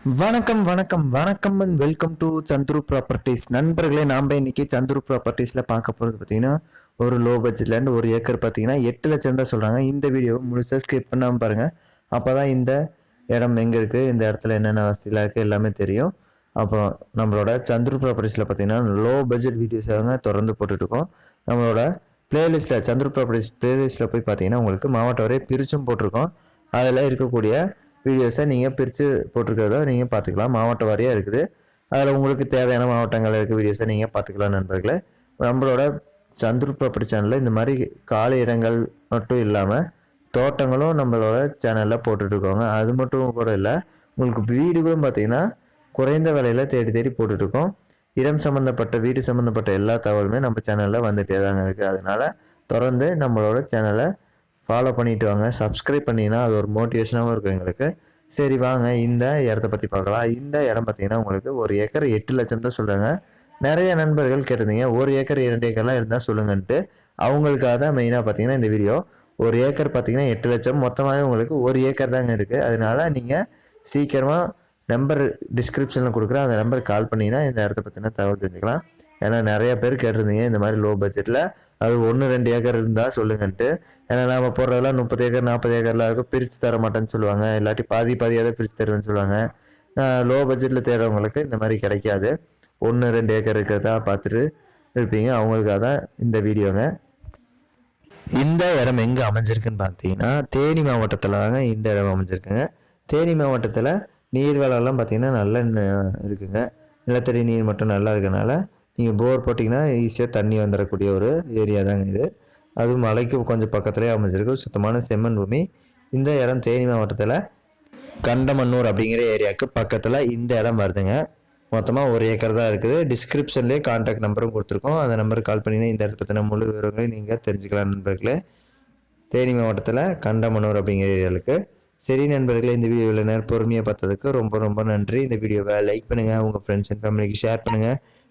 வணக்கம் வணக்கம் வணக்கம் and welcome to Chandru properties நண்பர்களே நாம் இன்னைக்கு சந்துரு ப்ராப்பர்ட்டிஸில் பார்க்க போகிறது பார்த்தீங்கன்னா ஒரு லோ பட்ஜெட்லேருந்து ஒரு ஏக்கர் பார்த்தீங்கன்னா எட்டு லட்சம் தான் சொல்கிறாங்க இந்த வீடியோவை முழுசாக ஸ்கிப் பண்ணாமல் பாருங்கள் அப்போ தான் இந்த இடம் எங்கே இருக்குது இந்த இடத்துல என்னென்ன வசதிலாம் இருக்குது எல்லாமே தெரியும். அப்புறம் நம்மளோட சந்துரு ப்ராப்பர்ட்டிஸில் பார்த்தீங்கன்னா லோ பட்ஜெட் வீடியோஸ் அவங்க தொடர்ந்து போட்டுட்ருக்கோம். நம்மளோட பிளேலிஸ்ட்டில் சந்துரு ப்ராப்பர்ட்டிஸ் பிளேலிஸ்ட்டில் போய் பார்த்தீங்கன்னா உங்களுக்கு மாவட்டம் வரை பிரிச்சும் போட்டிருக்கோம். அதில் இருக்கக்கூடிய வீடியோஸை நீங்கள் பிரித்து போட்டிருக்கிறத நீங்கள் பார்த்துக்கலாம். மாவட்ட வாரியாக இருக்குது. அதில் உங்களுக்கு தேவையான மாவட்டங்கள் இருக்க வீடியோஸை நீங்கள் பார்த்துக்கலாம் நண்பர்களே. நம்மளோட சந்துரு ப்ராப்பர்ட்டி சேனலில் இந்த மாதிரி காலி இடங்கள் மட்டும் இல்லாமல் தோட்டங்களும் நம்மளோட சேனலில் போட்டுட்ருக்கோங்க. அது மட்டும் கூட இல்லை உங்களுக்கு வீடுகளும் பார்த்தீங்கன்னா குறைந்த விலையில் தேடி தேடி போட்டுட்ருக்கோம். இடம் சம்மந்தப்பட்ட வீடு சம்மந்தப்பட்ட எல்லா தகவலுமே நம்ம சேனலில் வந்துகிட்டே தாங்க இருக்குது அதனால் தொடர்ந்து நம்மளோட சேனலை ஃபாலோ பண்ணிட்டு வாங்க. சப்ஸ்கிரைப் பண்ணிங்கன்னா அது ஒரு மோட்டிவேஷனாகவும் இருக்கும் எங்களுக்கு. சரி வாங்க. இந்த இடத்த பற்றி பார்க்கலாம். இந்த இடம் பார்த்தீங்கன்னா உங்களுக்கு ஒரு ஏக்கர் எட்டு லட்சம் தான் சொல்கிறாங்க நிறைய நண்பர்கள் கேட்டிருந்தீங்க. ஒரு ஏக்கர் இரண்டு ஏக்கர்லாம் இருந்தால் சொல்லுங்கன்ட்டு. அவங்களுக்காக தான் மெயினாக பார்த்தீங்கன்னா இந்த வீடியோ ஒரு ஏக்கர் பார்த்தீங்கன்னா எட்டு லட்சம். மொத்தமாகவே உங்களுக்கு ஒரு ஏக்கர் தாங்க இருக்குது அதனால நீங்கள் சீக்கிரமாக நம்பர் டிஸ்கிரிப்ஷனில் கொடுக்குறேன் அந்த நம்பருக்கு கால் பண்ணிங்கன்னா இந்த இடத்த பற்றின தகவல் தெரிஞ்சுக்கலாம். ஏன்னா நிறைய பேர் கேட்டிருந்தீங்க இந்த மாதிரி லோ பட்ஜெட்டில் அது ஒன்று ரெண்டு ஏக்கர் இருந்தால் சொல்லுங்கன்ட்டு. ஏன்னா நம்ம போடுறதெல்லாம் முப்பது ஏக்கர் நாற்பது ஏக்கர்லாம் இருக்கும் பிரித்து தர மாட்டேன்னு சொல்லுவாங்க. இல்லாட்டி பாதி பாதியாக தான் பிரித்து தருவேன்னு சொல்லுவாங்க. லோ பட்ஜெட்டில் தேடுறவங்களுக்கு இந்த மாதிரி கிடைக்காது. ஒன்று ரெண்டு ஏக்கர் இருக்கிறதா பார்த்துட்டு இருப்பீங்க. அவங்களுக்காக தான் இந்த வீடியோங்க. இந்த இடம் எங்கே அமைஞ்சிருக்குன்னு பார்த்தீங்கன்னா தேனி மாவட்டத்தில் தாங்க இந்த இடம் அமைஞ்சிருக்குங்க. தேனி மாவட்டத்தில் நீர்வளம்லாம் பார்த்தீங்கன்னா நல்ல ந- இருக்குங்க. நிலத்தடி நீர் மட்டும் நல்லா இருக்கனால நீங்கள் போர் போட்டிங்கன்னா ஈஸியாக தண்ணி வந்துடக்கூடிய ஒரு ஏரியா தாங்க இது. அதுவும் மலைக்கு கொஞ்சம் பக்கத்துலேயே அமைஞ்சிருக்கு. சுத்தமான செம்மண் பூமி. இந்த இடம் தேனி மாவட்டத்தில் கண்டமன்னூர் அப்படிங்கிற ஏரியாவுக்கு பக்கத்தில் இந்த இடம் வருதுங்க. மொத்தமாக ஒரு ஏக்கர் தான் இருக்குது. டிஸ்கிரிப்ஷன்லேயே கான்டாக்ட் நம்பரும் கொடுத்துருக்கோம். அந்த நம்பருக்கு கால் பண்ணிங்கன்னா இந்த இடத்த பற்றின முழு விவரங்களையும் நீங்கள் தெரிஞ்சுக்கலாம் நண்பர்களே. தேனி மாவட்டத்தில் கண்டமனூர் அப்படிங்கிற ஏரியாவுக்கு சரி நண்பர்களே இந்த வீடியோவில் நேரம் பொறுமையாக பார்த்ததுக்கு ரொம்ப ரொம்ப நன்றி. இந்த வீடியோவை லைக் பண்ணுங்கள் உங்கள் ஃப்ரெண்ட்ஸ் அண்ட் ஃபேமிலிக்கு ஷேர் பண்ணுங்கள்